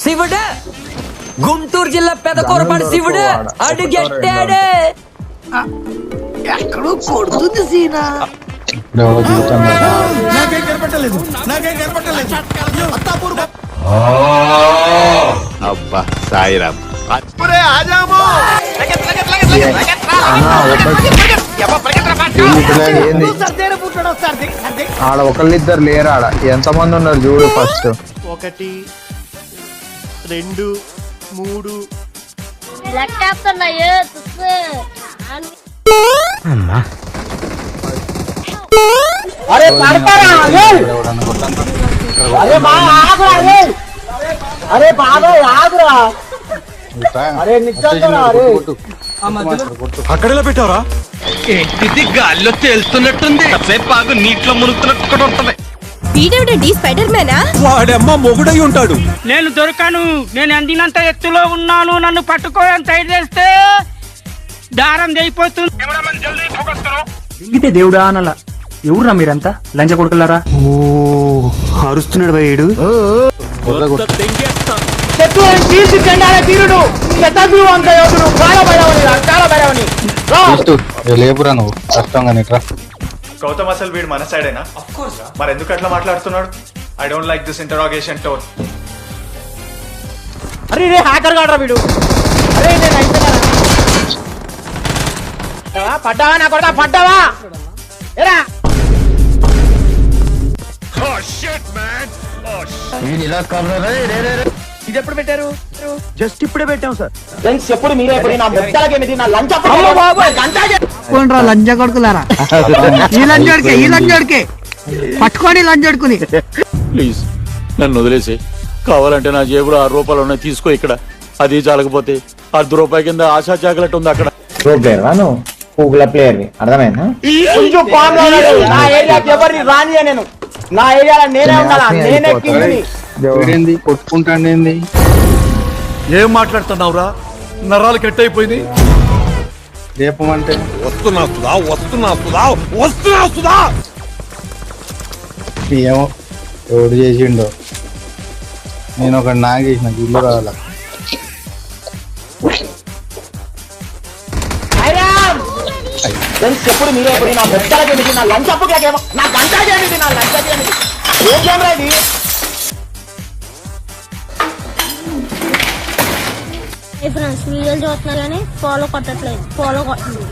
శివుడు గుంటూరు జిల్లా పెదకూరపాటి శివుడు అడుగెట్టాడే ఎక్కడో కొడుతుంది సీనా ఇప్పుడు ఎవడో చూస్తున్నాడు. నాకేం కనపట్టలేదు నాకేం కనపట్టలేదు అబ్బా సాయిరామ్ ఏంది? ఆడ ఒకళ్ళిద్దరు లేరు ఆడ ఎంతమంది ఉన్నారు చూడు ఫస్ట్ ఒకటి రెండు మూడు. అరే బాబాయ్ ఆగురా. అరే అక్కడెలా పెట్టావరా? ఇది గాల్లో తేలుతున్నట్టుంది. సేపు ఆగు నీటిలో మునుగుతున్నట్టు కూడా ఉంటది. వీడెవడండి స్పైడర్ మ్యానా వాడమ్మ మొగుడై ఉంటాడు. నేను దొరకను. నేను అందినంత ఎత్తులో ఉన్నాను. నన్ను పట్టుకోవడం ట్రై చేస్తే దారం తెగిపోతుంది ఇంగితే దేవుడా అనలా? ఎవరురా మీరంతా? లంచ కొడుకులారా? ఓ అరుస్తున్నాడు తీర్చి చెండాల తీరుడు. శతాబ్ది అంత యోధుడు కాల భైరవని రా, కాల భైరవని రా. తీస్తూ ఏ లేపురా నువ్వు. కష్టంగా నీట్రా గౌతమ్ అసలు వీడు మన సైడేనా? మరి ఎందుకు అట్లా మాట్లాడుతున్నాడు? I don't like this interrogation tone అరే రే హ్యాకర్ గాడ్రా వీడు. అరే నేను అయిపోయినా పడ్డావా నా కొడతా పడ్డావా? ఎరా ఇది ఎప్పుడు పెట్టారు? జస్ట్ ఇప్పుడే పెట్టాం సార్. ఫ్రెండ్స్ ఎప్పుడు మీరే ఎప్పుడు నా ముద్దలకి ఏమిటి నా లంచ్ గంటా పట్టుకోండిరా లంచ కొడుకులారా? ఈ లంచోడికే ఈ లంచోడికే పట్టుకోండి లంచోడుకుని ప్లీజ్ నన్ను వదిలేసి. కావాలంటే నా జేబులో ఆరు రూపాయలు ఉన్నాయి తీసుకో ఇక్కడ. అది చాలకపోతే అర్ధ రూపాయి కింద ఆశా చాకలెట్ ఉంది అక్కడ. ప్రో ప్లేయర్ అర్థమైందా? కొంచెం కామ్. నా ఎవరిని రానియా నేను. నా ఏరియాలో నేనే ఉండాలా? నేనే కింగ్ని ఏంది కొట్టుకుంటాండి ఏం మాట్లాడుతున్నావురా? నరాలు కట్ అయిపోయింది లేపమంటే వస్తున్నా సుధా వస్తున్నా సుధా వస్తున్నా సుధా! ఏమో ఎవడు చేసిండో? నేను ఒక నాగేసిన ఇల్లు రావాల. ఫ్రెండ్స్ ఎప్పుడు మీరే ఎప్పుడు నా ఏమిటి నా లంచ్ అప్పుకి నా ఏమిటి ఏం కెమెరా ఫ్రెండ్స్ వీడియోలు చూస్తున్నా కానీ ఫాలో కొట్టట్లేదు. ఫాలో కొట్టండి